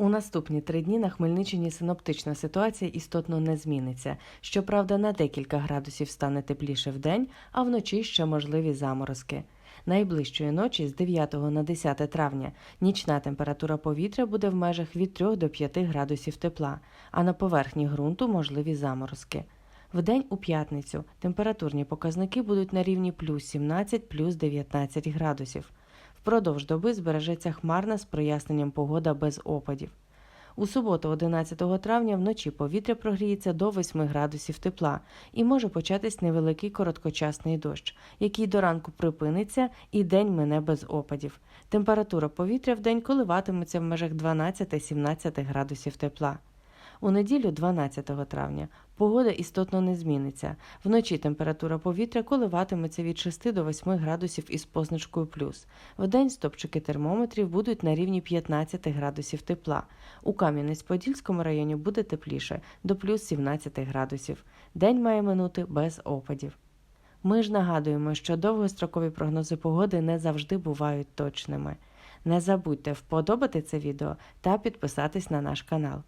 У наступні три дні на Хмельниччині синоптична ситуація істотно не зміниться. Щоправда, на декілька градусів стане тепліше вдень, а вночі ще можливі заморозки. Найближчої ночі з 9 на 10 травня нічна температура повітря буде в межах від 3 до 5 градусів тепла, а на поверхні ґрунту можливі заморозки. Вдень у п'ятницю температурні показники будуть на рівні плюс 17, плюс 19 градусів. Впродовж доби збережеться хмарна з проясненням погода без опадів. У суботу, 11 травня, вночі повітря прогріється до 8 градусів тепла і може початись невеликий короткочасний дощ, який до ранку припиниться і день мине без опадів. Температура повітря в день коливатиметься в межах 12-17 градусів тепла. У неділю, 12 травня, погода істотно не зміниться. Вночі температура повітря коливатиметься від 6 до 8 градусів із позначкою плюс. Вдень стопчики термометрів будуть на рівні 15 градусів тепла. У Кам'янець-Подільському районі буде тепліше до плюс 17 градусів. День має минути без опадів. Ми ж нагадуємо, що довгострокові прогнози погоди не завжди бувають точними. Не забудьте вподобати це відео та підписатись на наш канал.